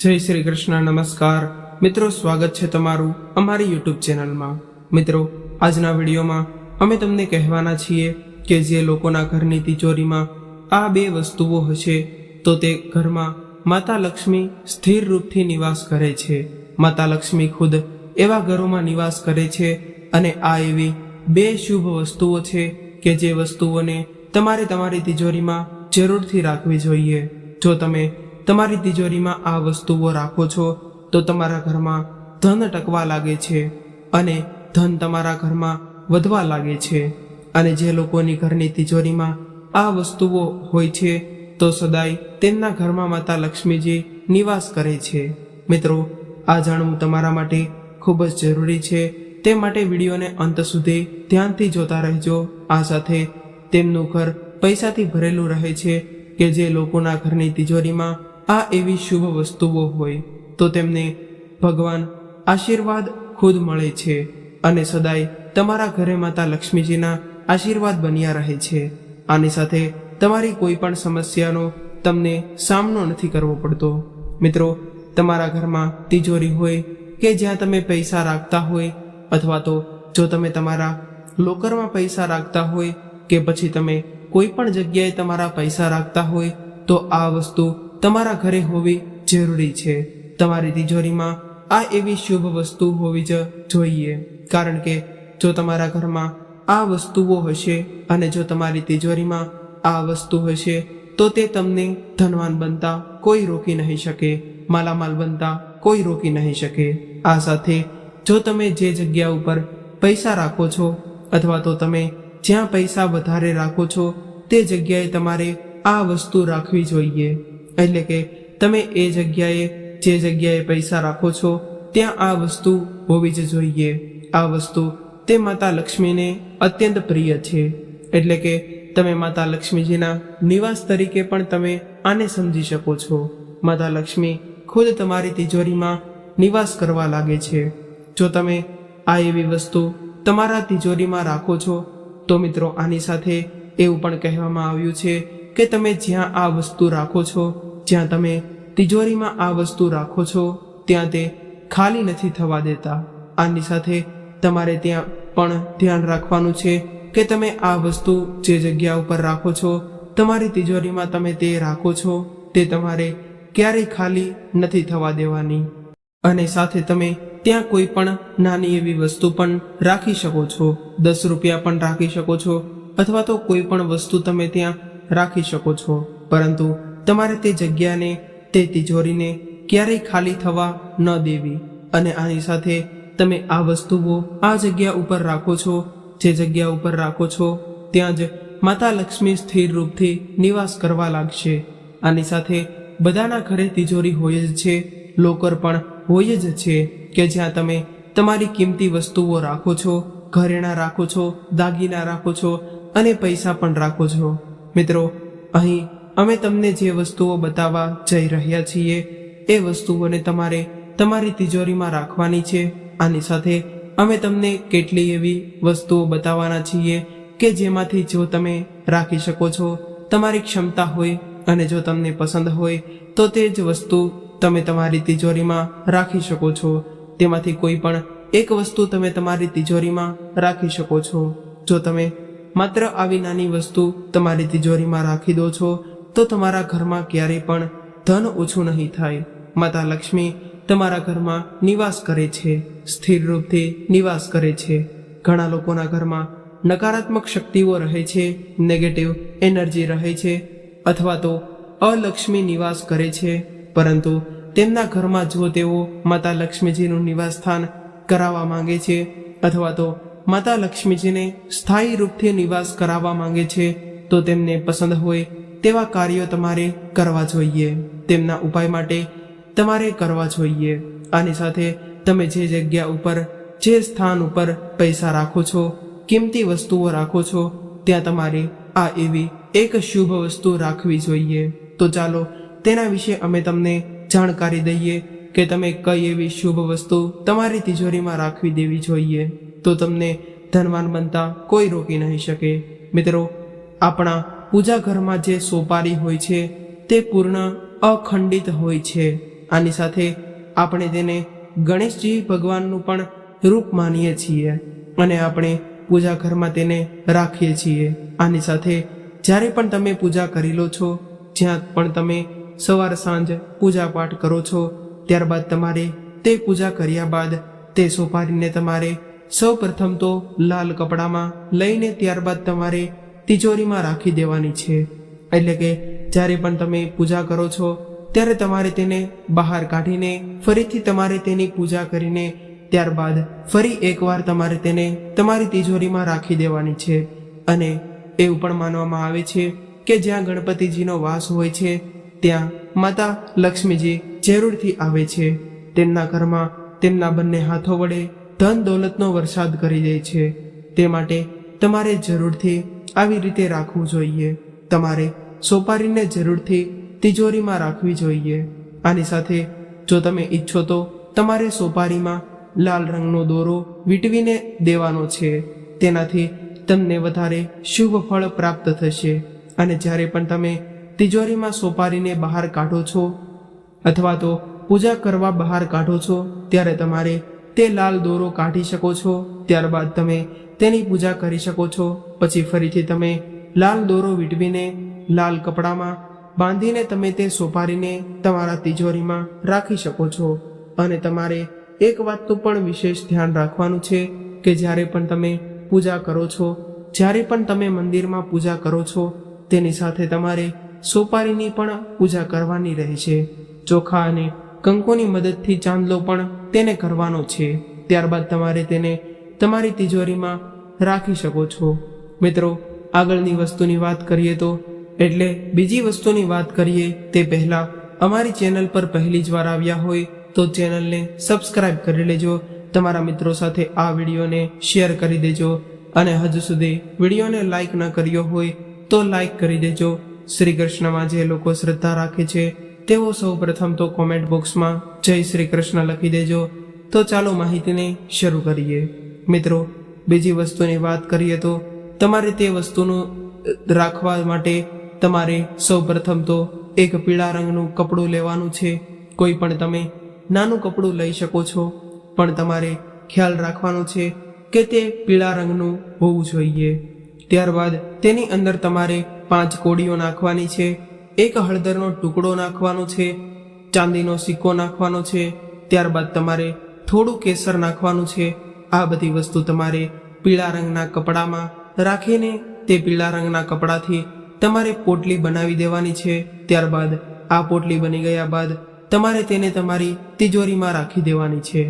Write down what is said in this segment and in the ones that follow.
જય શ્રી કૃષ્ણ, નમસ્કાર. મિત્રો, સ્વાગત છે તમારું અમારી યુટ્યુબ ચેનલમાં. મિત્રો, આજના વિડીયોમાં અમે તમને કહેવાના છીએ કે જે લોકોના ઘરની તિજોરીમાં આ બે વસ્તુઓ હશે, તો તે ઘરમાં માતા લક્ષ્મી સ્થિર રૂપથી નિવાસ કરે છે. માતા લક્ષ્મી ખુદ એવા ઘરોમાં નિવાસ કરે છે અને આ એવી બે શુભ વસ્તુઓ છે કે જે વસ્તુઓને તમારે તમારી તિજોરીમાં જરૂરથી રાખવી જોઈએ. જો તમે તમારી તિજોરીમાં આ વસ્તુઓ રાખો છો, તો તમારા ઘરમાં ધન ટકવા લાગે છે અને ધન તમારા ઘરમાં વધવા લાગે છે. અને જે લોકોની ઘરની તિજોરીમાં આ વસ્તુઓ હોય છે, તો સદાય તેમના ઘરમાં માતા લક્ષ્મીજી નિવાસ કરે છે. મિત્રો, આ જાણવું તમારા માટે ખૂબ જ જરૂરી છે. તે માટે વિડીયોને અંત સુધી ધ્યાનથી જોતા રહેજો. આ સાથે તેમનું ઘર પૈસાથી ભરેલું રહે છે કે જે લોકોના ઘરની તિજોરીમાં આ એવી શુભ વસ્તુઓ હોય, તો તેમને ભગવાન આશીર્વાદ ખુદ મળે છે અને સદાય તમારા ઘરે માતા લક્ષ્મીજીના આશીર્વાદ બન્યા રહે છે. આની સાથે તમારી કોઈ પણ સમસ્યાનો તમને સામનો નથી કરવો પડતો. મિત્રો, તમારા ઘરમાં તિજોરી હોય કે જ્યાં તમે પૈસા રાખતા હોય, અથવા તો જો તમે તમારા લોકરમાં પૈસા રાખતા હોય કે પછી તમે કોઈ પણ જગ્યાએ તમારા પૈસા રાખતા હોય, તો આ વસ્તુ તમારા ઘરે હોવી જરૂરી છે. તમારી તિજોરીમાં આ એવી શુભ વસ્તુ હોવી જ જોઈએ. કારણ કે જો તમારા ઘરમાં આ વસ્તુઓ હશે અને જો તમારી તિજોરીમાં આ વસ્તુ હશે, તો તે તમને ધનવાન બનતા કોઈ રોકી નહીં શકે, માલામાલ બનતા કોઈ રોકી નહીં શકે. આ સાથે જો તમે જે જગ્યા ઉપર પૈસા રાખો છો, અથવા તો તમે જ્યાં પૈસા વધારે રાખો છો, તે જગ્યાએ તમારે આ વસ્તુ રાખવી જોઈએ. એટલે કે તમે એ જગ્યાએ, જે જગ્યાએ પૈસા રાખો છો, ત્યાં આ વસ્તુ હોવી જ જોઈએ. આ વસ્તુ તે માતા લક્ષ્મીને અત્યંત પ્રિય છે. એટલે કે તમે માતા લક્ષ્મીજીના નિવાસ તરીકે પણ તમે આને સમજી શકો છો. માતા લક્ષ્મી ખુદ તમારી તિજોરીમાં નિવાસ કરવા લાગે છે. જો તમે આ એવી વસ્તુ તમારા તિજોરીમાં રાખો છો, તો મિત્રો આની સાથે એવું પણ કહેવામાં આવ્યું છે કે તમે જ્યાં આ વસ્તુ રાખો છો જ્યાં તમે તિજોરીમાં આ વસ્તુ રાખો છો, ત્યાં તે ખાલી નથી થવા દેતા. આની સાથે તમારે ત્યાં પણ ધ્યાન રાખવાનું છે કે તમે આ વસ્તુ જે જગ્યા ઉપર રાખો છો, તમારી તિજોરીમાં તમે તે રાખો છો, તે તમારે ક્યારેય ખાલી નથી થવા દેવાની. અને સાથે તમે ત્યાં કોઈ પણ નાની એવી વસ્તુ પણ રાખી શકો છો. દસ રૂપિયા પણ રાખી શકો છો, અથવા તો કોઈ પણ વસ્તુ તમે ત્યાં રાખી શકો છો. પરંતુ તમારે તે જગ્યાને, તે તિજોરીને ક્યારેય ખાલી થવા ન દેવી. અને આની સાથે તમે આ વસ્તુઓ આ જગ્યા ઉપર રાખો છો, જે જગ્યા ઉપર રાખો છો, ત્યાં જ માતા લક્ષ્મી સ્થિર રૂપથી નિવાસ કરવા લાગશે. આની સાથે બધાના ઘરે તિજોરી હોય જ છે, લોકર પણ હોય જ છે, કે જ્યાં તમે તમારી કિંમતી વસ્તુઓ રાખો છો, ઘરેણાં રાખો છો, દાગીના રાખો છો અને પૈસા પણ રાખો છો. મિત્રો, અહીં અમે તમને જે વસ્તુઓ બતાવવા જઈ રહ્યા છીએ, એ વસ્તુઓને તમારે તમારી તિજોરીમાં રાખવાની છે. આની સાથે અમે તમને કેટલી એવી વસ્તુઓ બતાવવાના છીએ કે જેમાંથી જો તમે રાખી શકો છો, તમારી ક્ષમતા હોય અને જો તમને પસંદ હોય, તો તે જ વસ્તુ તમે તમારી તિજોરીમાં રાખી શકો છો. તેમાંથી કોઈ પણ એક વસ્તુ તમે તમારી તિજોરીમાં રાખી શકો છો. જો તમે માત્ર આવી નાની વસ્તુ તમારી તિજોરીમાં રાખી દો છો તો તમારા ઘરમાં ક્યારેય પણ ધન ઓછું નહીં થાય. માતા લક્ષ્મી, તમારા ઘરમાં નિવાસ કરે છે, સ્થિર રૂપથી નિવાસ કરે છે. ઘણા લોકોના ઘરમાં નકારાત્મક શક્તિઓ રહે છે નેગેટિવ એનર્જી રહે છે, અથવા તો અલક્ષ્મી નિવાસ કરે છે. પરંતુ તેમના ઘરમાં જો તેઓ માતા લક્ષ્મીજીનું નિવાસસ્થાન કરાવવા માંગે છે, અથવા તો માતા લક્ષ્મીજીને સ્થાયી રૂપથી નિવાસ કરાવવા માંગે છે, તો તેમને પસંદ હોય તેવા કાર્યો તમારે કરવા જોઈએ. તેમના ઉપાય માટે તમારે કરવા જોઈએ. આની સાથે તમે જે જગ્યા ઉપર, જે સ્થાન ઉપર પૈસા રાખો છો, કિંમતી વસ્તુઓ રાખો છો, ત્યાં તમારે આ એવી એક શુભ વસ્તુ રાખવી જોઈએ. તો ચાલો, તેના વિશે અમે તમને જાણકારી દઈએ કે તમે કઈ એવી શુભ વસ્તુ તમારી તિજોરીમાં રાખવી દેવી જોઈએ. તો તમને ધનવાન બનતા કોઈ રોકી નહીં શકે. મિત્રો, આપણા પૂજા ઘરમાં જે સોપારી હોય છે, તે પૂર્ણ અખંડિત હોય છે. આની સાથે આપણે તેને ગણેશજી ભગવાનનું પણ રૂપ માનીએ છીએ અને આપણે પૂજા ઘરમાં તેને રાખીએ છીએ. આની સાથે જ્યારે પણ તમે પૂજા કરી લો છો, જ્યાં પણ તમે સવાર સાંજ પૂજા પાઠ કરો છો, ત્યારબાદ તમારે તે પૂજા કર્યા બાદ તે સોપારીને તમારે સૌ પ્રથમ તો લાલ કપડામાં લઈને ત્યારબાદ તમારે તિજોરીમાં રાખી દેવાની છે. એટલે કે જ્યારે પણ તમે પૂજા કરો છો, ત્યારે તમારે તેને બહાર કાઢીને ફરીથી તમારે તેની પૂજા કરીને ત્યારબાદ ફરી એકવાર તમારે તેને તમારી તિજોરીમાં રાખી દેવાની છે. અને એવું પણ માનવામાં આવે છે કે જ્યાં ગણપતિજીનો વાસ હોય છે, ત્યાં માતા લક્ષ્મીજી જરૂરથી આવે છે. તેમના ઘરમાં તેમના બંને હાથો વડે ધન દોલતનો વરસાદ કરી દે છે. તે માટે તમારે જરૂરથી આવી રીતે રાખવું જોઈએ. તમારે સોપારીને જરૂરથી તિજોરીમાં રાખવી જોઈએ. આની સાથે જો તમે ઈચ્છો તો તમારે સોપારીમાં લાલ રંગનો દોરો વીંટવીને દેવાનો છે. તેનાથી તમને વધારે શુભ ફળ પ્રાપ્ત થશે. અને જ્યારે પણ તમે તિજોરીમાં સોપારીને બહાર કાઢો છો અથવા તો પૂજા કરવા બહાર કાઢો છો, ત્યારે તમારે તે લાલ દોરો કાઢી શકો છો, ત્યારબાદ તમે તેની પૂજા કરી શકો છો. પછી ફરીથી તમે લાલ દોરો વીટવીને લાલ કપડામાં બાંધીને તમે તે સોપારીને તમારા તિજોરીમાં રાખી શકો છો. અને તમારે એક વાતનું પણ વિશેષ ધ્યાન રાખવાનું છે કે જ્યારે પણ તમે પૂજા કરો છો, જ્યારે પણ તમે મંદિરમાં પૂજા કરો છો, તેની સાથે તમારે સોપારીની પણ પૂજા કરવાની રહે છે. ચોખા અને કંકોની મદદથી ચાંદલો પણ તેને કરવાનો છે. ત્યારબાદ તમારે તેને તમારી તિજોરીમાં રાખી શકો છો. મિત્રો, આગળની વસ્તુની વાત કરીએ તો, એટલે બીજી વસ્તુની વાત કરીએ, તે પહેલાં અમારી ચેનલ પર પહેલી જ વાર આવ્યા હોય, તો ચેનલને સબસ્ક્રાઇબ કરી લેજો. તમારા મિત્રો સાથે આ વિડીયોને શેર કરી દેજો. અને હજુ સુધી વિડીયોને લાઈક ન કર્યો હોય, તો લાઈક કરી દેજો. શ્રી કૃષ્ણમાં જે લોકો શ્રદ્ધા રાખે છે, તેઓ સૌ પ્રથમ તો કોમેન્ટ બોક્સમાં જય શ્રી કૃષ્ણ લખી દેજો. તો ચાલો માહિતીને શરૂ કરીએ. મિત્રો, બીજી વસ્તુની વાત કરીએ તો તમારે તે વસ્તુનું રાખવા માટે તમારે સૌ પ્રથમ તો એક પીળા રંગનું કપડું લેવાનું છે. કોઈ પણ તમે નાનું કપડું લઈ શકો છો. પણ તમારે ખ્યાલ રાખવાનો છે કે તે પીળા રંગનું હોવું જોઈએ. ત્યારબાદ તેની અંદર તમારે પાંચ કોડીઓ નાખવાની છે. એક હળદરનો ટુકડો નાખવાનો છે. ચાંદીનો સિક્કો નાખવાનો છે, ત્યારબાદ તમારે થોડું કેસર નાખવાનું છે. આ બધી વસ્તુ તમારે પીળા રંગના કપડામાં રાખીને તે પીળા રંગના કપડાથી તમારે પોટલી બનાવી દેવાની છે. ત્યારબાદ આ પોટલી બની ગયા બાદ તમારે તેને તમારી તિજોરીમાં રાખી દેવાની છે.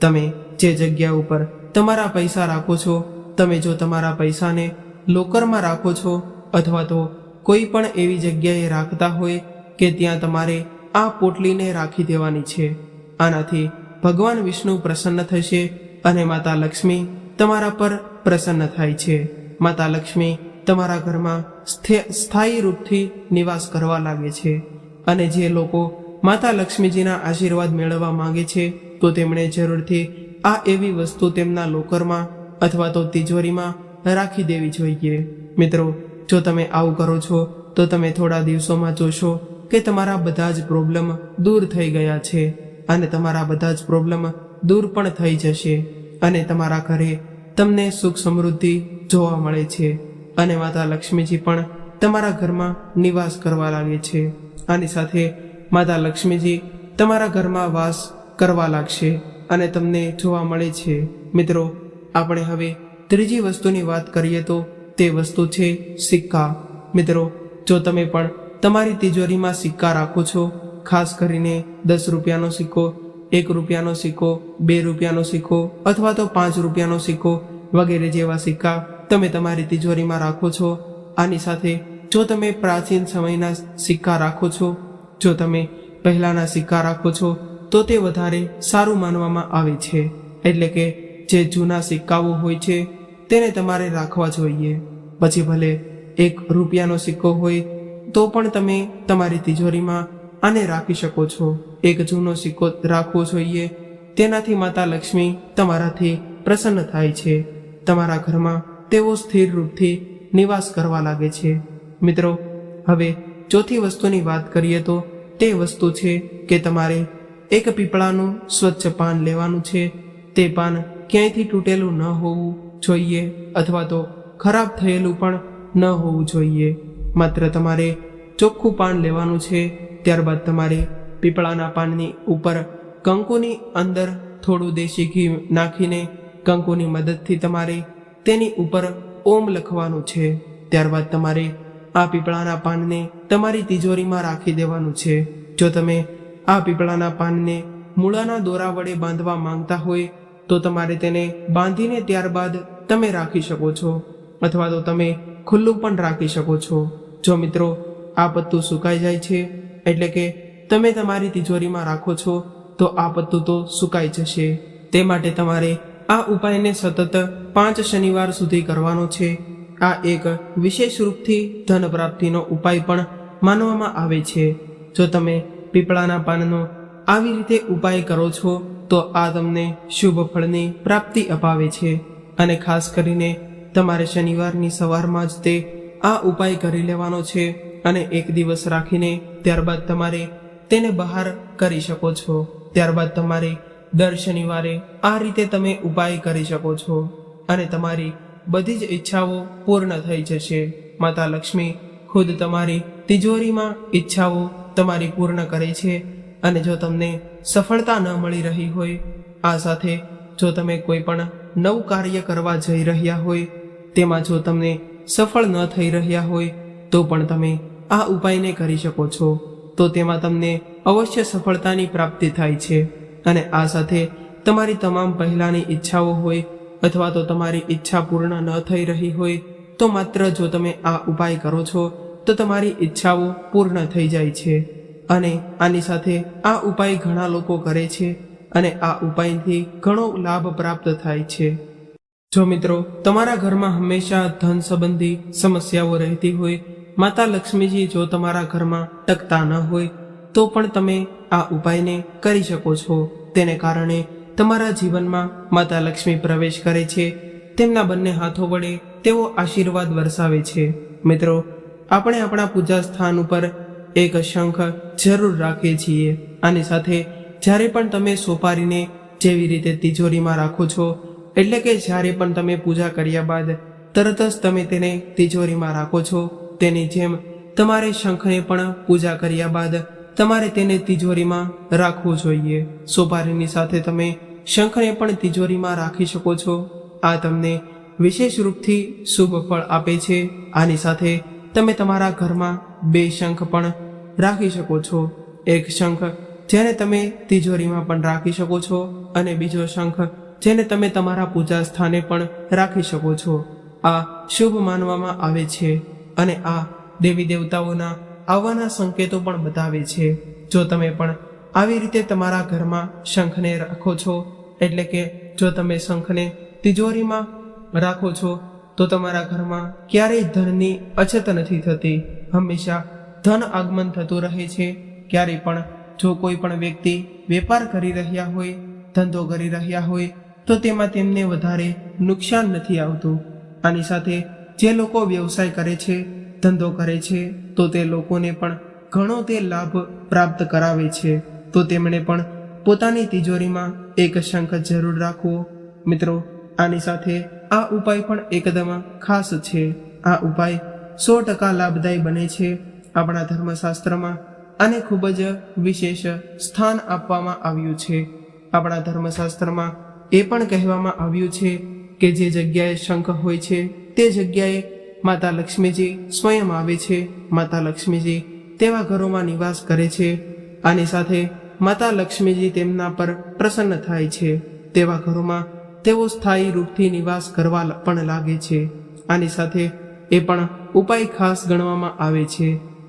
તમે જે જગ્યા ઉપર તમારા પૈસા રાખો છો, તમે જો તમારા પૈસાને લોકરમાં રાખો છો અથવા તો કોઈ પણ એવી જગ્યાએ રાખતા હોય કે ત્યાં તમારે આ પોટલીને રાખી દેવાની છે. આનાથી ભગવાન વિષ્ણુ પ્રસન્ન થશે અને માતા લક્ષ્મી તમારા પર પ્રસન્ન થાય છે. માતા લક્ષ્મી તમારા ઘરમાં સ્થે- સ્થાયી રૂપથી નિવાસ કરવા લાગે છે. અને જે લોકો માતા લક્ષ્મીજીના આશીર્વાદ મેળવવા માંગે છે, તો તેમણે જરૂરથી આ એવી વસ્તુ તેમના લોકરમાં અથવા તો તિજોરીમાં રાખી દેવી જોઈએ. મિત્રો, જો તમે આવું કરો છો, તો તમે થોડા દિવસોમાં જોશો કે તમારા બધા જ પ્રોબ્લેમ દૂર થઈ ગયા છે અને તમારા બધા જ પ્રોબ્લેમ દૂર પણ થઈ જશે અને તમારા ઘરે તમને સુખ સમૃદ્ધિ જોવા મળે છે. અને માતા લક્ષ્મીજી પણ તમારા ઘરમાં નિવાસ કરવા લાગે છે. આની સાથે માતા લક્ષ્મીજી તમારા ઘરમાં વાસ કરવા લાગશે અને તમને જોવા મળે છે. મિત્રો, આપણે હવે ત્રીજી વસ્તુની વાત કરીએ તો તે વસ્તુ છે સિક્કા. મિત્રો, જો તમે પણ તમારી તિજોરીમાં સિક્કા રાખો છો? ખાસ કરીને દસ રૂપિયાનો સિક્કો, એક રૂપિયાનો સિક્કો, બે રૂપિયાનો સિક્કો અથવા તો પાંચ રૂપિયાનો સિક્કો વગેરે જેવા સિક્કા તમે તમારી તિજોરીમાં રાખો છો. આની સાથે જો તમે પ્રાચીન સમયના સિક્કા રાખો છો, જો તમે પહેલાંના સિક્કા રાખો છો, તો તે વધારે સારું માનવામાં આવે છે. એટલે કે જે જૂના સિક્કાઓ હોય છે, તેને તમારે રાખવા જોઈએ. પછી ભલે એક રૂપિયાનો સિક્કો હોય તો પણ તમે તમારી તિજોરીમાં આને રાખી શકો છો. એક જૂનો સિક્કો રાખવો જોઈએ. તેનાથી માતા લક્ષ્મી તમારાથી પ્રસન્ન થાય છે. તમારા ઘરમાં તેઓ સ્થિર રૂપથી નિવાસ કરવા લાગે છે. મિત્રો, હવે ચોથી વસ્તુની વાત કરીએ તો તે વસ્તુ છે કે તમારે એક પીપળાનું સ્વચ્છ પાન લેવાનું છે. તે પાન ક્યાંયથી તૂટેલું ન હોવું જોઈએ અથવા તો ખરાબ થયેલું પણ ન હોવું જોઈએ. માત્ર તમારે ચોખ્ખું પાન લેવાનું છે, ત્યારબાદ તમારે પીપળાના પાનની ઉપર કંકુની અંદર થોડું દેશી ઘી નાખીને કંકુની મદદથી તમારે તેની ઉપર ઓમ લખવાનું છે. ત્યારબાદ તમારે આ પીપળાના પાનને તમારી તિજોરીમાં રાખી દેવાનું છે. જો તમે આ પીપળાના પાનને મૂળાના દોરા વડે બાંધવા માંગતા હોય, તો તમારે તેને બાંધીને ત્યારબાદ તમે રાખી શકો છો, અથવા તો તમે ખુલ્લું પણ રાખી શકો છો. જો મિત્રો, આ પત્તું સુકાઈ જાય છે, એટલે કે તમે તમારી તિજોરીમાં રાખો છો, તો આ પત્તું તો સુકાઈ જશે. તે માટે તમારે આ ઉપાયને સતત પાંચ શનિવાર સુધી કરવાનો છે. આ એક વિશેષ રૂપથી ધન પ્રાપ્તિનો ઉપાય પણ માનવામાં આવે છે. જો તમે પીપળાના પાનનો આવી રીતે ઉપાય કરો છો, તો આ તમને શુભ ફળની પ્રાપ્તિ અપાવે છે. અને ખાસ કરીને તમારે શનિવારની સવારમાં જ તે આ ઉપાય કરી લેવાનો છે અને એક દિવસ રાખીને ત્યારબાદ તમારે તેને બહાર કરી શકો છો. ત્યારબાદ તમારે દર શનિવારે આ રીતે તમે ઉપાય કરી શકો છો અને તમારી બધી જ ઈચ્છાઓ પૂર્ણ થઈ જશે. માતા લક્ષ્મી ખુદ તમારી તિજોરીમાં ઈચ્છાઓ તમારી પૂર્ણ કરે છે અને જો તમને સફળતા ન મળી રહી હોય, આ સાથે જો તમે કોઈ પણ નવું કાર્ય કરવા જઈ રહ્યા હોય, તેમાં જો તમને સફળ ન થઈ રહ્યા હોય, તો પણ તમે આ ઉપાયને કરી શકો છો. તો તેમાં તમને અવશ્ય સફળતાની પ્રાપ્તિ થાય છે. અને આ સાથે તમારી તમામ પહેલાંની ઈચ્છાઓ હોય, અથવા તો તમારી ઈચ્છા પૂર્ણ ન થઈ રહી હોય, તો માત્ર જો તમે આ ઉપાય કરો છો, તો તમારી ઈચ્છાઓ પૂર્ણ થઈ જાય છે. અને આની સાથે આ ઉપાય ઘણા લોકો કરે છે, અને આ ઉપાયથી ઘણો લાભ પ્રાપ્ત થાય છે. જો મિત્રો, તમારા ઘરમાં હંમેશા ધન સંબંધી સમસ્યાઓ રહેતી હોય, માતા લક્ષ્મીજી જો તમારા ઘરમાં ટકતા ન હોય, તો પણ તમે આ ઉપાયને કરી શકો છો. તેને કારણે તમારા જીવનમાં માતા લક્ષ્મી પ્રવેશ કરે છે. તેમના બંને હાથો વડે તેઓ આશીર્વાદ વરસાવે છે. મિત્રો, આપણે આપણા પૂજા સ્થાન ઉપર એક શંખ જરૂર રાખીએ છીએ. આની સાથે જ્યારે પણ તમે સોપારીને જેવી રીતે તિજોરીમાં રાખો છો એટલે કે જ્યારે પણ તમે પૂજા કર્યા બાદ તરત જ તમે તેને તિજોરીમાં રાખો છો, તેની જેમ તમારે શંખને પણ પૂજા કર્યા બાદ તમારે તેને તિજોરીમાં રાખવું જોઈએ. સોપારીની સાથે તમે શંખને પણ તિજોરીમાં રાખી શકો છો. આ તમને વિશેષ રૂપથી શુભ ફળ આપે છે. આની સાથે તમે તમારા ઘરમાં બે શંખ પણ રાખી શકો છો. એક શંખ જેને તમે તિજોરીમાં પણ રાખી શકો છો અને બીજો શંખ જેને તમે તમારા પૂજા સ્થાને પણ રાખી શકો છો. આ શુભ માનવામાં આવે છે અને આ દેવી દેવતાઓના આવવાના સંકેતો પણ બતાવે છે. જો તમે પણ આવી રીતે તમારા ઘરમાં શંખને રાખો છો, એટલે કે જો તમે શંખને તિજોરીમાં રાખો છો, તો તમારા ઘરમાં ક્યારેય ધનની અછત નથી થતી. હંમેશા ધન આગમન થતું રહે છે. ક્યારેય પણ જો કોઈ પણ વ્યક્તિ વેપાર કરી રહ્યા હોય, ધંધો કરી રહ્યા હોય તો તેમાં તેમને વધારે નુકસાન નથી આવતું. આની સાથે જે લોકો વ્યવસાય કરે છે, ધંધો કરે છે, તો તે લોકોને પણ ઘણો તે લાભ પ્રાપ્ત કરાવે છે. તો તેમણે પણ પોતાની તિજોરીમાં એક શંખ જરૂર રાખવો. મિત્રો, આની સાથે આ ઉપાય પણ એકદમ ખાસ છે. આ ઉપાય સો ટકા લાભદાયી બને છે. આપણા ધર્મશાસ્ત્રમાં આને ખૂબ જ વિશેષ સ્થાન આપવામાં આવ્યું છે. આપણા ધર્મશાસ્ત્રમાં એ પણ કહેવામાં આવ્યું છે કે જે જગ્યાએ શંખ હોય છે, તે જગ્યાએ માતા લક્ષ્મીજી સ્વયં આવે છે. માતા લક્ષ્મીજી તેવા ઘરોમાં નિવાસ કરે છે આની સાથે માતા લક્ષ્મીજી તેમના પર પ્રસન્ન થાય છે. તેવા ઘરોમાં તેઓ સ્થાયી રૂપથી નિવાસ કરવા પણ લાગે છે આની સાથે એ પણ ઉપાય ખાસ ગણવામાં આવે છે.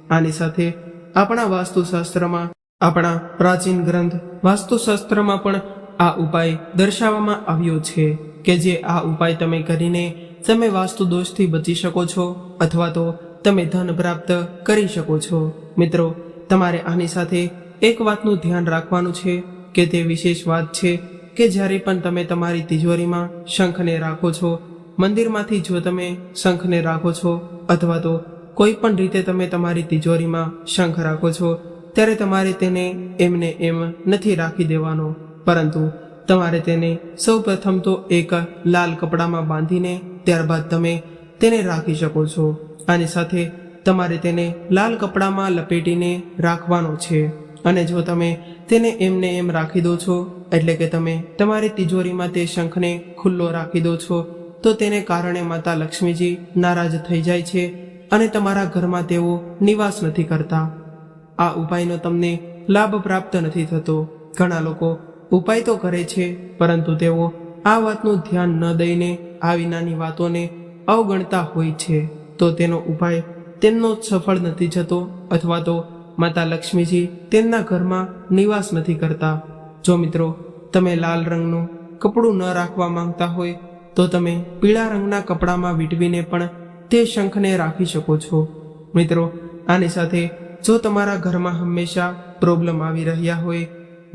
આની સાથે આપણા વાસ્તુશાસ્ત્રમાં, આપણા પ્રાચીન ગ્રંથ વાસ્તુશાસ્ત્રમાં પણ આ ઉપાય દર્શાવવામાં આવ્યો છે કે જે આ ઉપાય તમે કરીને તમે વાસ્તુ દોષથી બચી શકો છો અથવા તો તમે ધન પ્રાપ્ત કરી શકો છો. મિત્રો, તમારે આની સાથે એક વાતનું ધ્યાન રાખવાનું છે કે તે વિશેષ વાત છે કે જ્યારે પણ તમે તમારી તિજોરીમાં શંખને રાખો છો, મંદિરમાંથી જો તમે શંખને રાખો છો અથવા તો કોઈ પણ રીતે તમે તમારી તિજોરીમાં શંખ રાખો છો, ત્યારે તમારે તેને એમને એમ નથી રાખી દેવાનો. પરંતુ તમારે તેને સૌ પ્રથમ તો એક લાલ કપડામાં બાંધીને ત્યારબાદ તમે તેને રાખી શકો છો. આની સાથે તમારે તેને લાલ કપડામાં લપેટીને રાખવાનો છે. અને જો તમે તેને એમને એમ રાખી દો છો, એટલે કે તમે તમારી તિજોરીમાં તે શંખને ખુલ્લો રાખી દો છો, તો તેને કારણે માતા લક્ષ્મીજી નારાજ થઈ જાય છે અને તમારા ઘરમાં તેઓ નિવાસ નથી કરતા. આ ઉપાયનો તમને લાભ પ્રાપ્ત નથી થતો. ઘણા લોકો ઉપાય તો કરે છે, પરંતુ તેઓ આ વાતનું ધ્યાન ન દઈને આવી નાની વાતોને અવગણતા હોય છે. તો તેનો ઉપાય તેમનો સફળ નથી જતો, અથવા તો માતા લક્ષ્મીજી તેમના ઘરમાં નિવાસ નથી કરતા. જો મિત્રો, તમે લાલ રંગનું કપડું ન રાખવા માંગતા હોય, તો તમે પીળા રંગના કપડામાં વીટવીને પણ તે શંખને રાખી શકો છો. મિત્રો, આની સાથે જો તમારા ઘરમાં હંમેશા પ્રોબ્લેમ આવી રહ્યા હોય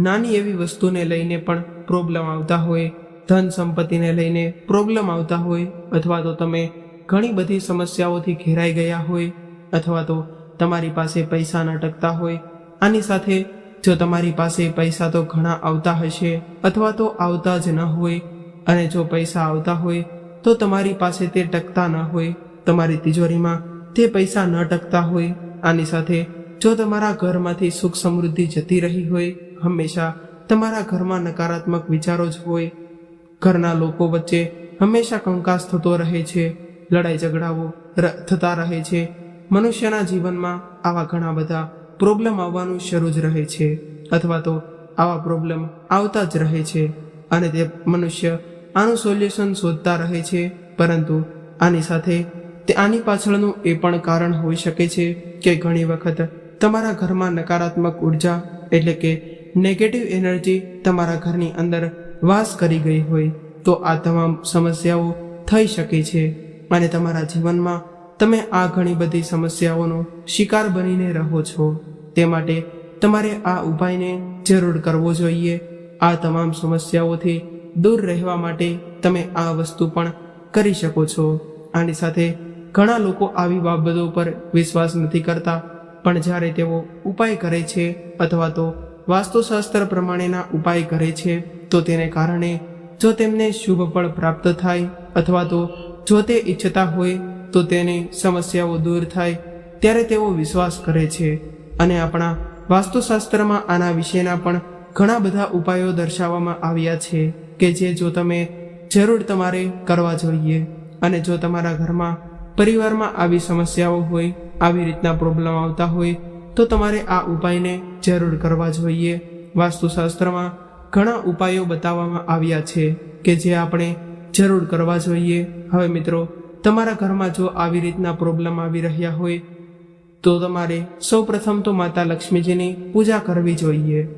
નાની એવી વસ્તુને લઈને પણ પ્રોબ્લેમ આવતા હોય, ધન સંપત્તિને લઈને પ્રોબ્લેમ આવતા હોય, અથવા તો તમે ઘણી બધી સમસ્યાઓથી ઘેરાઈ ગયા હોય, અથવા તો તમારી પાસે પૈસા ન ટકતા હોય, આની સાથે જો તમારી પાસે પૈસા તો ઘણા આવતા હશે, અથવા તો આવતા જ ન હોય, અને જો પૈસા આવતા હોય, તો તમારી પાસે તે ટકતા ન હોય, તમારી તિજોરીમાં તે પૈસા ન ટકતા હોય, આની સાથે જો તમારા ઘરમાંથી સુખ સમૃદ્ધિ જતી રહી હોય હંમેશા તમારા ઘરમાં નકારાત્મક વિચારો જ હોય. ઘરના લોકો વચ્ચે હંમેશા કંકાસ થતો રહે છે લડાઈ ઝઘડાઓ થતા રહે છે. મનુષ્યના જીવનમાં આવા ઘણા બધા પ્રોબ્લેમ આવવાનું શરૂ જ રહે છે, અથવા તો આવા પ્રોબ્લેમ આવતા જ રહે છે અને તે મનુષ્ય આનું સોલ્યુશન શોધતા રહે છે, પરંતુ આની સાથે તે આની પાછળનું એ પણ કારણ હોઈ શકે છે કે ઘણી વખત તમારા ઘરમાં નકારાત્મક ઊર્જા એટલે કે નેગેટિવ એનર્જી તમારા ઘરની અંદર વાસ કરી ગઈ હોય, તો આ તમામ સમસ્યાઓ થઈ શકે છે. અને તમારા જીવનમાં તમે આ ઘણી બધી સમસ્યાઓનો શિકાર બનીને રહો છો. તે માટે તમારે આ ઉપાયને જરૂર કરવો જોઈએ. આ તમામ સમસ્યાઓથી દૂર રહેવા માટે તમે આ વસ્તુ પણ કરી શકો છો. આની સાથે ઘણા લોકો આવી બાબતો પર વિશ્વાસ નથી કરતા, પણ જ્યારે તેઓ ઉપાય કરે છે અથવા તો વાસ્તુશાસ્ત્ર પ્રમાણેના ઉપાય કરે છે, તો તેને કારણે જો તેમને શુભ ફળ પ્રાપ્ત થાય અથવા તો જો તે ઈચ્છતા હોય, તો તેની સમસ્યાઓ દૂર થાય, ત્યારે તેઓ વિશ્વાસ કરે છે. અને આપણા વાસ્તુશાસ્ત્રમાં આના વિશેના પણ ઘણા બધા ઉપાયો દર્શાવવામાં આવ્યા છે, કે જે જો તમે જરૂર તમારે કરવા જોઈએ અને જો તમારા ઘરમાં પરિવારમાં આવી સમસ્યાઓ હોય, આવી રીતના પ્રોબ્લેમ આવતા હોય તો તમારે આ ઉપાયને જરૂર કરવા જોઈએ. વાસ્તુશાસ્ત્રમાં ઘણા ઉપાયો બતાવવામાં આવ્યા છે કે જે આપણે જરૂર કરવા જોઈએ. હવે મિત્રો, તમારા ઘરમાં જો આવી રીતના પ્રોબ્લેમ આવી રહ્યા હોય, તો તમારે સૌપ્રથમ તો માતા લક્ષ્મીજીની પૂજા કરવી જોઈએ.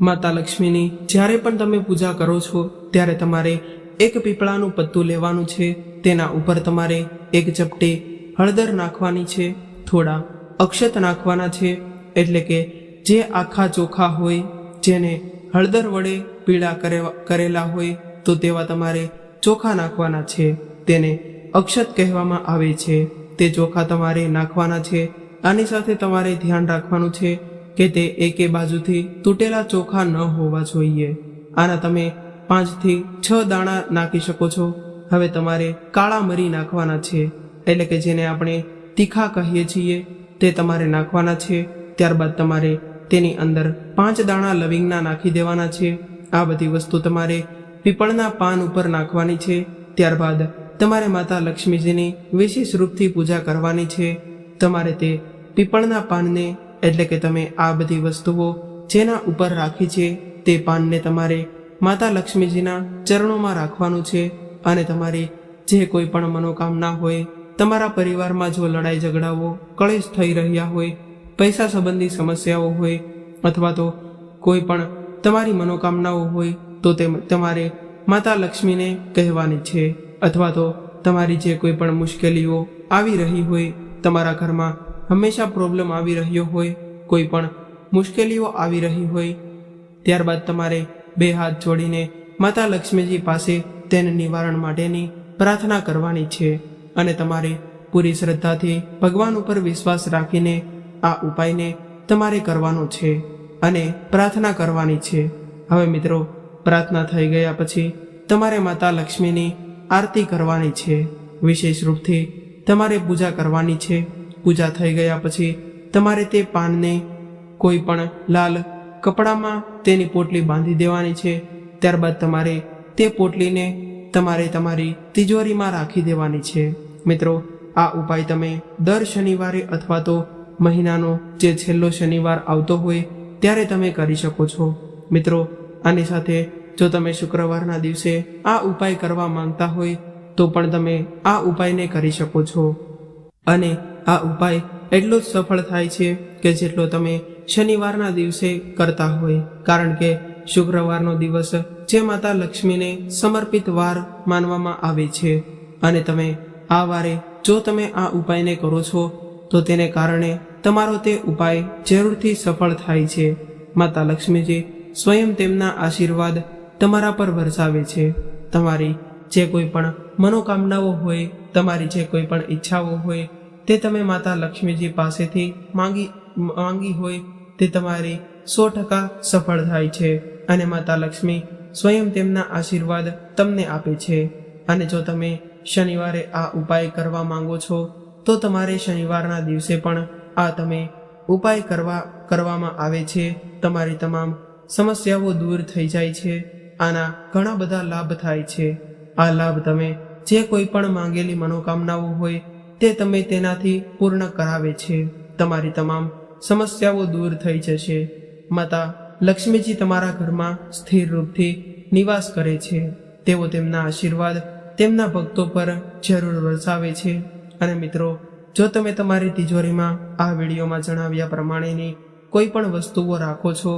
માતા લક્ષ્મીની જ્યારે પણ તમે પૂજા કરો છો, ત્યારે તમારે એક પીપળાનું પત્તું લેવાનું છે. તેના ઉપર તમારે એક ચપટી હળદર નાખવાની છે. થોડા અક્ષત નાખવાના છે એટલે કે જે આખા ચોખા હોય, જેને હળદર વડે પીળા કરે- કરેલા હોય, તો તેવા તમારે ચોખા નાખવાના છે. તેને અક્ષત કહેવામાં આવે છે. તે ચોખા તમારે નાખવાના છે. આની સાથે તમારે ધ્યાન રાખવાનું છે કે તે એકે બાજુથી તૂટેલા ચોખા ન હોવા જોઈએ. આના તમે પાંચથી છ દાણા નાખી શકો છો. હવે તમારે કાળા મરી નાખવાના છે. એટલે કે જેને આપણે તીખા કહીએ છીએ તે તમારે નાખવાના છે. ત્યારબાદ તમારે તેની અંદર પાંચ દાણા લવિંગના નાખી દેવાના છે. આ બધી વસ્તુ તમારે પીપળના પાન ઉપર નાખવાની છે. ત્યારબાદ તમારે માતા લક્ષ્મીજીની વિશેષ રૂપથી પૂજા કરવાની છે. તમારે તે પીપળના પાનને, એટલે કે તમે આ બધી વસ્તુઓ જેના ઉપર રાખી છે, તે પાનને તમારે માતા લક્ષ્મીજીના ચરણોમાં રાખવાનું છે. અને તમારી જે કોઈ પણ મનોકામના હોય તમારા પરિવારમાં જો લડાઈ ઝઘડાઓ કળેશ થઈ રહ્યા હોય, પૈસા સંબંધી સમસ્યાઓ હોય, અથવા તો કોઈ પણ તમારી મનોકામનાઓ હોય, તો તે તમારે માતા લક્ષ્મીને કહેવાની છે. અથવા તો તમારી જે કોઈ પણ મુશ્કેલીઓ આવી રહી હોય, તમારા ઘરમાં હંમેશા પ્રોબ્લેમ આવી રહ્યો હોય, કોઈ પણ મુશ્કેલીઓ આવી રહી હોય, ત્યારબાદ તમારે બે હાથ જોડીને માતા લક્ષ્મીજી પાસે તેને નિવારણ માટેની પ્રાર્થના કરવાની છે. અને તમારે પૂરી શ્રદ્ધાથી ભગવાન ઉપર વિશ્વાસ રાખીને આ ઉપાયને તમારે કરવાનો છે અને પ્રાર્થના કરવાની છે. હવે મિત્રો, પ્રાર્થના થઈ ગયા પછી તમારે માતા લક્ષ્મીની આરતી કરવાની છે. વિશેષ રૂપથી તમારે પૂજા કરવાની છે. પૂજા થઈ ગયા પછી તમારે તે પાનને કોઈ પણ લાલ કપડામાં તેની પોટલી બાંધી દેવાની છે. ત્યારબાદ તમારે તે પોટલીને તમારે તમારી તિજોરીમાં રાખી દેવાની છે. મિત્રો, આ ઉપાય તમે દર શનિવારે અથવા તો મહિનાનો જે છેલ્લો શનિવાર આવતો હોય ત્યારે તમે કરી શકો છો. મિત્રો, આની સાથે જો તમે શુક્રવારના દિવસે આ ઉપાય કરવા માંગતા હોય, તો પણ તમે આ ઉપાયને કરી શકો છો. અને આ ઉપાય એટલો જ સફળ થાય છે કે જેટલો તમે શનિવારના દિવસે કરતા હોય. કારણ કે શુક્રવારનો દિવસ જે માતા લક્ષ્મીને સમર્પિત વાર માનવામાં આવે છે. અને તમે આ વારે જો તમે આ ઉપાયને કરો છો, તો તેને કારણે તમારો તે ઉપાય જરૂરથી સફળ થાય છે. માતા લક્ષ્મીજી સ્વયં તેમના આશીર્વાદ તમારા પર વરસાવે છે. તમારી જે કોઈ પણ મનોકામનાઓ હોય, તમારી જે કોઈ પણ ઈચ્છાઓ હોય, તે તમે માતા લક્ષ્મીજી પાસેથી માંગી માંગી હોય, તે તમારી સો ટકા સફળ થાય છે અને માતા લક્ષ્મી સ્વયં તેમના આશીર્વાદ તમને આપે છે. અને જો તમે શનિવારે આ ઉપાય કરવા માંગો છો, તો તમારે શનિવારના દિવસે પણ આ તમે ઉપાય કરવા, કરવામાં આવે છે. તમારી તમામ સમસ્યાઓ દૂર થઈ જાય છે. આના ઘણા બધા લાભ થાય છે. આ લાભ તમે જે કોઈ પણ માંગેલી મનોકામનાઓ હોય, તે તમે તેનાથી પૂર્ણ કરાવે છે. તમારી તમામ સમસ્યાઓ દૂર થઈ જશે. માતા લક્ષ્મીજી તમારા ઘરમાં સ્થિર રૂપથી નિવાસ કરે છે. તેઓ તેમના આશીર્વાદ તેમના ભક્તો પર જરૂર વરસાવે છે. અને મિત્રો, જો તમે તમારી તિજોરીમાં આ વિડીયોમાં જણાવ્યા પ્રમાણેની કોઈ પણ વસ્તુઓ રાખો છો,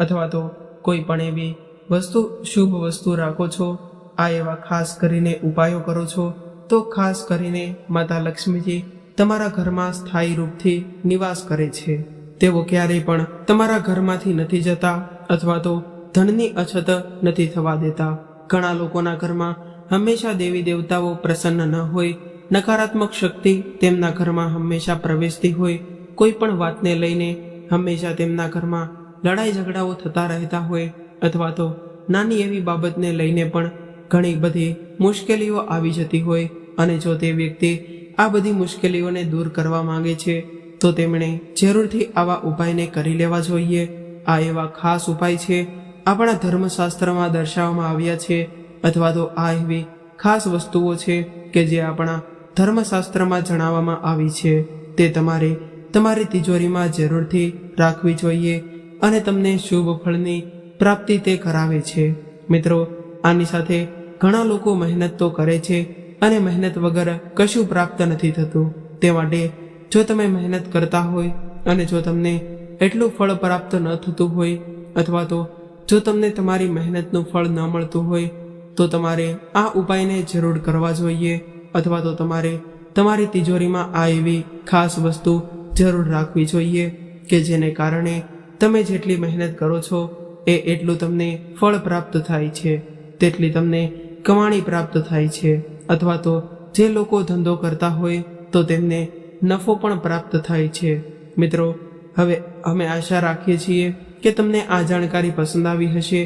અથવા તો કોઈ પણ એવી વસ્તુ, શુભ વસ્તુ રાખો છો, આ એવા ખાસ કરીને ઉપાયો કરો છો, તો ખાસ કરીને માતા લક્ષ્મીજી તમારા ઘરમાં સ્થાયી રૂપથી નિવાસ કરે છે. તેઓ ક્યારેય પણ તમારા ઘરમાંથી નથી જતા અથવા તો ધનની અછત નથી થવા દેતા. ઘણા લોકોના ઘરમાં હંમેશા દેવી દેવતાઓ પ્રસન્ન ન હોય, નકારાત્મક શક્તિ તેમના ઘરમાં હંમેશા પ્રવેશતી હોય, કોઈ પણ વાતને લઈને હંમેશા તેમના ઘરમાં લડાઈ ઝઘડાઓ થતા રહેતા હોય અથવા તો નાની એવી બાબતને લઈને પણ ઘણી બધી મુશ્કેલીઓ આવી જતી હોય અને જો તે વ્યક્તિ આ બધી મુશ્કેલીઓને દૂર કરવા માંગે છે તો તેમણે જરૂરથી આવા ઉપાયને કરી લેવા જોઈએ. આ એવા ખાસ ઉપાય છે, આપણા ધર્મશાસ્ત્રમાં દર્શાવવામાં આવ્યા છે, અથવા તો આ એવી ખાસ વસ્તુઓ છે કે જે આપણા ધર્મશાસ્ત્રમાં જણાવવામાં આવી છે. તે તમારે તમારી તિજોરીમાં જરૂરથી રાખવી જોઈએ અને તમને શુભ ફળની પ્રાપ્તિ તે કરાવે છે. મિત્રો, આની સાથે ઘણા લોકો મહેનત તો કરે છે અને મહેનત વગર કશું પ્રાપ્ત નથી થતું. તે માટે જો તમે મહેનત કરતા હોય અને જો તમને એટલું ફળ પ્રાપ્ત ન થતું હોય અથવા તો જો તમને તમારી મહેનતનું ફળ ન મળતું હોય, તો તમારે આ ઉપાયને જરૂર કરવા જોઈએ અથવા તો તમારે તમારી તિજોરીમાં આ એવી ખાસ વસ્તુ જરૂર રાખવી જોઈએ કે જેને કારણે તમે જેટલી મહેનત કરો છો, એ એટલું તમને ફળ પ્રાપ્ત થાય છે. તેટલી તમને કમાણી પ્રાપ્ત થાય છે. અથવા તો જે લોકો ધંધો કરતા હોય, તો તેમને નફો પણ પ્રાપ્ત થાય છે. મિત્રો, હવે અમે આશા રાખીએ છીએ કે તમને આ જાણકારી પસંદ આવી હશે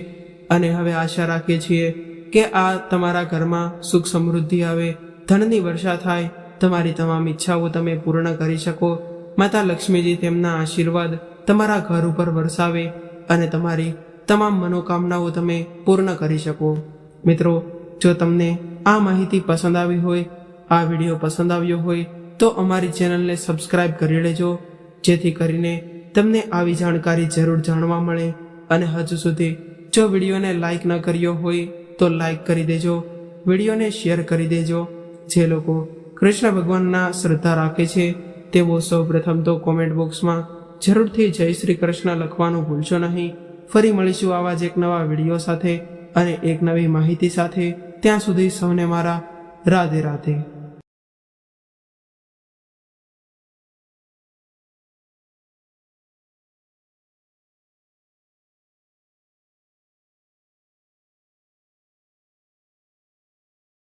અને હવે આશા રાખીએ છીએ કે આ તમારા ઘરમાં સુખ સમૃદ્ધિ આવે, ધનની વર્ષા થાય, તમારી તમામ ઈચ્છાઓ તમે પૂર્ણ કરી શકો. માતા લક્ષ્મીજી તેમના આશીર્વાદ તમારા ઘર ઉપર વરસાવે અને તમારી તમામ મનોકામનાઓ તમે પૂર્ણ કરી શકો. મિત્રો, જો તમને આ માહિતી પસંદ આવી હોય, આ વીડિયો પસંદ આવ્યો હોય તો અમારી ચેનલને સબસ્ક્રાઇબ કરી લેજો, જેથી કરીને તમને આવી જાણકારી જરૂર જાણવા મળે અને હજુ સુધી જો વિડીયોને લાઇક ન કર્યો હોય તો લાઈક કરી દેજો, વિડીયોને શેર કરી દેજો, જે લોકો કૃષ્ણ ભગવાનના શ્રદ્ધા રાખે છે તેઓ સૌ પ્રથમ તો કોમેન્ટ બોક્સમાં જરૂરથી જય શ્રી કૃષ્ણ લખવાનું ભૂલશો નહીં. ફરી મળીશું આવા જ એક નવા વીડિયો સાથે અને એક નવી માહિતી સાથે. ત્યાં સુધી સૌને મારા રાધે રાધે.